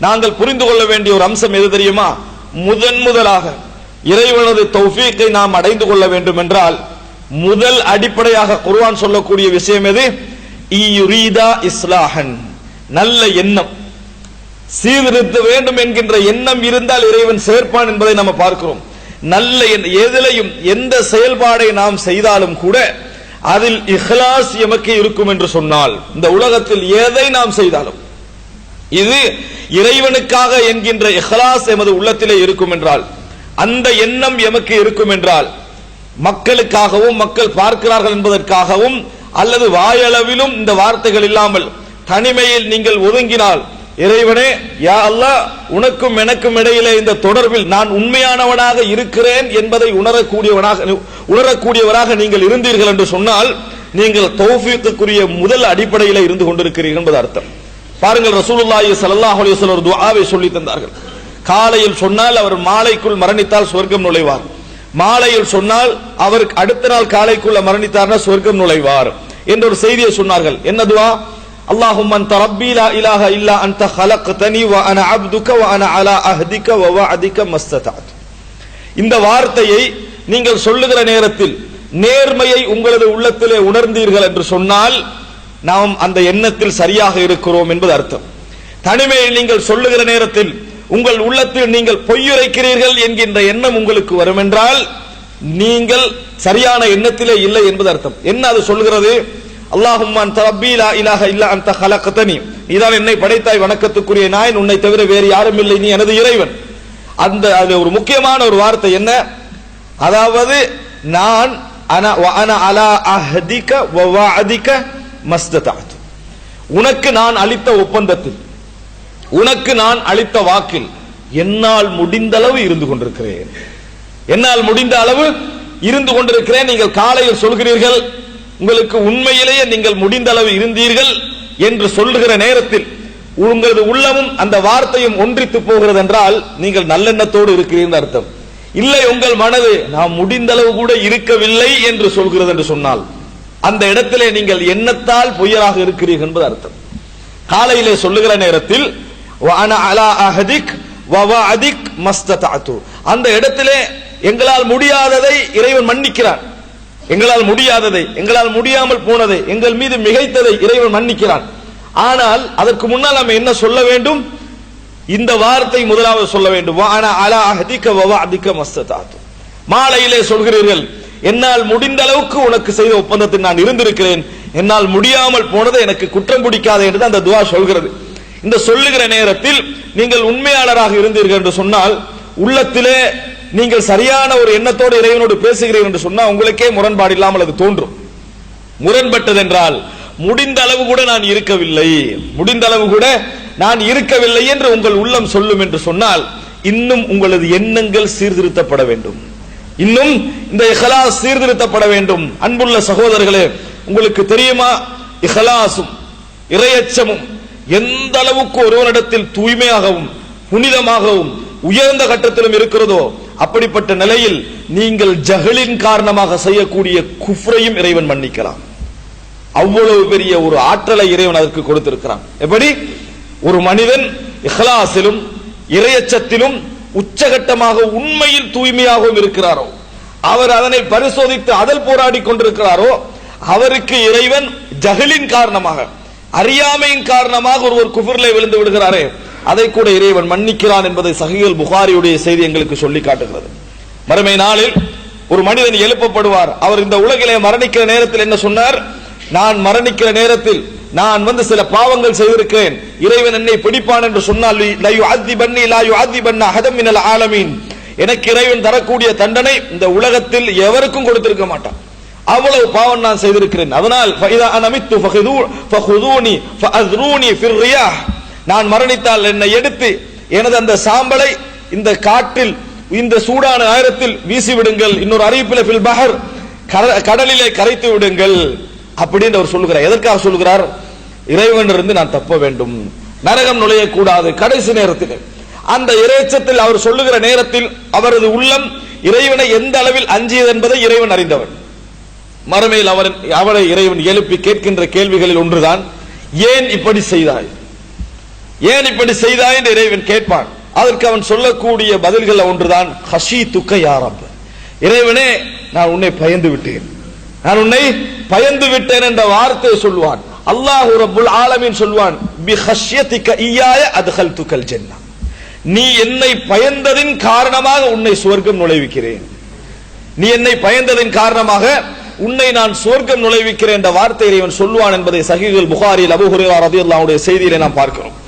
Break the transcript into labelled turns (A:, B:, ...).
A: நாங்கள் புரிந்து கொள்ள வேண்டிய ஒரு அம்சம் எது தெரியுமா? முதன் முதலாக இறைவனது தௌஃபீக்கை நாம் அடைந்து கொள்ள வேண்டும் என்றால் முதல் அடிப்படையாக குர்வான் சொல்லக்கூடிய விஷயம் எது? இயுரீதா இஸ்லாஹன். நல்ல எண்ணம். சீர்திருத்த வேண்டும் என்கின்ற எண்ணம் இருந்தால் இறைவன் சேர்ப்பான் என்பதை நம்ம பார்க்கிறோம். நல்ல எதிலையும் எந்த செயல்பாடை நாம் செய்தாலும் கூட அதில் இஹ்லாஸ் எமக்கு இருக்கும் என்று சொன்னால் இந்த உலகத்தில் எதை நாம் செய்தாலும் இது இறைவனுக்காக என்கின்ற இஹ்லாஸ் எமது உள்ளத்திலே இருக்கும் என்றால் அந்த எண்ணம் எமக்கு இருக்கும் என்றால் மக்களுக்காகவும் மக்கள் பார்க்கிறார்கள் என்பதற்காகவும் அல்லது வாயளவிலும் இந்த வார்த்தைகள் இல்லாமல் தனிமையில் நீங்கள் ஒதுங்கினால் இறைவனே யா அல்லாஹ் உனக்கும் எனக்கும் இடையிலே இந்த தொடர்பில் நான் உண்மையானவனாக இருக்கிறேன் என்பதை உணரக்கூடியவனாக உணரக்கூடியவராக நீங்கள் இருந்தீர்கள் என்று சொன்னால் நீங்கள் தௌஃபீக்குரிய முதல் அடிப்படையில் இருந்து கொண்டிருக்கிறீர்கள் என்பது அர்த்தம். பாருங்கள் ரசூலுல்லாஹி ஸல்லல்லாஹு அலைஹி வஸல்லம் ஒரு துஆவை சொல்லி தந்தார்கள் காலையில் சொன்னால் அவர் மாலைக்குள் மரணித்தால் சொர்க்கம் நுழைவார் மாலையில் சொன்னால் அவர் அடுத்த நாள் காலைக்குள்ள மரணித்தார்னா சொர்க்கம் நுழைவார் என்ற ஒரு செய்தியை சொன்னார்கள் என்ன துஆ اللهم انت ربي لا اله الا انت خلقتني وانا عبدك وانا على عهدك ووعدك ما استطعت இந்த வார்த்தையை நீங்கள் சொல்லுகிற நேரத்தில் நேர்மையை உங்களது உள்ளத்திலே உணர்ந்தீர்கள் என்று சொன்னால் நாம் அந்த எண்ணத்தில் சரியாக இருக்கிறோம் என்பது அர்த்தம். தனிமையில் நீங்கள் சொல்லுகிற நேரத்தில் உங்கள் உள்ளத்தில் நீங்கள் பொய்யுரைக்கிறீர்கள் என்கின்ற எண்ணம் உங்களுக்கு வரும் என்றால் நீங்கள் சரியான எண்ணத்திலே இல்லை என்பது அர்த்தம். என்ன அது சொல்கிறது அல்லாஹும் அன்த லா இலாஹ இல்லா அன்த ஹலகதனி நீதான் என்னை படைத்தாய் வணக்கத்துக்குரிய நாயன் உன்னை தவிர வேறு யாரும் இல்லை நீ எனது இறைவன். அந்த அது ஒரு முக்கியமான ஒரு வார்த்தை என்ன? அதாவது நான் அன அன அலா அஹதிக வ அதிக மஸ்ததஅத் உனக்கு நான் அளித்த ஒப்பந்தத்தில் உனக்கு நான் அளித்த வாக்கில் என்னால் முடிந்த அளவு இருந்து கொண்டிருக்கிறேன். என்னால் முடிந்த அளவு இருந்து கொண்டிருக்கிறேன். நீங்கள் காலையில் சொல்கிறீர்கள் உங்களுக்கு உண்மையிலேயே நீங்கள் முடிந்த அளவு இருந்தீர்கள் என்று சொல்லுகிற நேரத்தில் உங்களது உள்ளமும் அந்த வார்த்தையும் ஒன்றித்து போகிறது என்றால் நீங்கள் நல்லெண்ணத்தோடு இருக்கிறீர்கள் அர்த்தம். இல்லை உங்கள் மனது நாம் முடிந்த அளவு கூட இருக்கவில்லை என்று சொல்கிறது என்று சொன்னால் அந்த இடத்திலே நீங்கள் எண்ணத்தால் பொய்யராக இருக்கிறீர்கள் என்பது அர்த்தம். காலையிலே சொல்லுகிற நேரத்தில் அலா அந்த இடத்திலே எங்களால் முடியாததை இறைவன் மன்னிக்கிறான். எங்களால் முடியாததை எங்களால் முடியாமல் போனதை எங்கள் மீது மிகைத்ததை இறைவன் மன்னிக்கிறான். ஆனால் அதற்கு முன்னால் நம்ம என்ன சொல்ல வேண்டும்? இந்த வார்த்தை முதலாவது சொல்ல வேண்டும். அலா மாலையிலே சொல்கிறீர்கள் என்னால் முடிந்த அளவுக்கு உனக்கு செய்த ஒப்பந்தத்தில் நான் இருந்திருக்கிறேன். என்னால் முடியாமல் போனதை எனக்கு குற்றம் பிடிக்காது என்று அந்த துவா சொல்கிறது. இந்த சொல்லுகிற நேரத்தில் நீங்கள் உண்மையாளராக இருந்தீர்கள் என்று சொன்னால் உள்ளத்திலே நீங்கள் சரியான ஒரு எண்ணத்தோடு இறைவனோடு பேசுகிறீர்கள் என்று சொன்னால் உங்களுக்கே முரண்பாடு இல்லாமல் அது தோன்றும். முரண்பட்டதென்றால் முடிந்த அளவு கூட நான் இருக்கவில்லை. முடிந்த அளவு கூட நான் இருக்கவில்லை என்று உங்கள் உள்ளம் சொல்லும் என்று சொன்னால் இன்னும் உங்களது எண்ணங்கள் சீர்திருத்தப்பட வேண்டும். இன்னும் இந்த இஹலாஸ் சீர்திருத்தப்பட வேண்டும். அன்புள்ள சகோதரர்களே உங்களுக்கு தெரியுமா? இஹலாசும் இறையச்சமும் எந்த அளவுக்கு ஒருவரிடத்தில் தூய்மையாகவும் புனிதமாகவும் உயர்ந்த கட்டத்திலும் இருக்கிறதோ அப்படிப்பட்ட நிலையில் நீங்கள் ஜகலின் காரணமாக செய்யக்கூடிய குஃப்ரையும் இறைவன் மன்னிக்கலாம் அவ்வளவு பெரிய ஒரு ஆற்றலை இறைவன் அதற்கு கொடுத்திருக்கிறான். எப்படி? ஒரு மனிதன் இஹ்லாஸிலும் இறையச்சத்திலும் உச்சகட்டமாக உண்மையில் தூய்மையாகவும் இருக்கிறாரோ அவர் அதனை பரிசோதித்து அதில் போராடி கொண்டிருக்கிறாரோ அவருக்கு இறைவன் ஜஹலின் காரணமாக அறியாமையின் காரணமாக ஒருவர் குஃபர்ல விழுந்து விடுகிறாரே அதை கூட இறைவன் மன்னிக்கிறான் என்பதை சஹீல் புகாரியுடைய செய்தி எங்களுக்கு சொல்லி காட்டுகிறது. மறுமை நாளில் ஒரு மனிதன் எழுப்பப்படுவார். அவர் இந்த உலகிலே மரணிக்கிற நேரத்தில் என்ன சொன்னார்? நான் மரணிக்கிற நேரத்தில் நான் வந்து சில பாவங்கள் செய்திருக்கிறேன். இறைவன் என்னை பிடிப்பான் என்று சொன்னால் லயு ஆதி பண்ணி லா ஆதி அஹதம் ஹதமினல் ஆலமீன். எனக்கு இறைவன் தரக்கூடிய தண்டனை இந்த உலகத்தில் எவருக்கும் கொடுத்திருக்க மாட்டான். அவ்வளவு பாவம் நான் செய்திருக்கிறேன். அதனால் ஃபைதா அனமித்து ஃபஹுது ஃபஹுதூனி ஃபஅஸ்ரூனி ஃபிர் நான் மரணித்தால் என்னை எடுத்து எனது அந்த சாம்பலை இந்த காட்டில் இந்த சூடான ஆயிரத்தில் வீசி விடுங்கள் இன்னொரு அறிவிப்பில் ஃபில் பஹர் கடலிலே கரைத்து விடுங்கள். அப்படின்னு அவர் சொல்லுகிறார். எதற்காக சொல்லுகிறார்? இறைவன் இருந்து நான் தப்ப வேண்டும். நரகம் நுழையக்கூடாது. கடைசி நேரத்தில். அந்த இறைச்சத்தில் அவர் சொல்லுகிற நேரத்தில் அவரது உள்ளம் இறைவனை எந்த அளவில் அஞ்சியது என்பதை இறைவன் அறிந்தவன். மறுமையில் அவன் அவரை இறைவன் எழுப்பி கேட்கின்ற கேள்விகளில் ஒன்றுதான் ஏன் இப்படி செய்தாய்? ஏன் இப்படி செய்தாய்? என்று இறைவன் கேட்பான். அதற்கு அவன் சொல்லக்கூடிய பதில்கள் ஒன்றுதான் ஹஷி துக்க யாரப் இறைவனே நான் உன்னை பயந்து விட்டேன். நான் உன்னை பயந்து விட்டேன் என்ற வார்த்தை சொல்வான். அல்லாஹ் ரப்புல் ஆலமீன் சொல்வான் பி ஹஷ்யதிக இய்யாய அத்கல்துகல் ஜன்னah நீ என்னை பயந்ததின் காரணமாக உன்னை சுவர்க்கம் நுழைவிக்கிறேன். நீ என்னை பயந்ததின் காரணமாக உன்னை நான் சுவர்க்கம் நுழைவிக்கிறேன் என்ற வார்த்தையை இவன் சொல்லுவான் என்பதை சகிகள் புகாரில் அபூ ரதியுல்லாவுடைய செய்தியிலே நாம் பார்க்கிறோம்.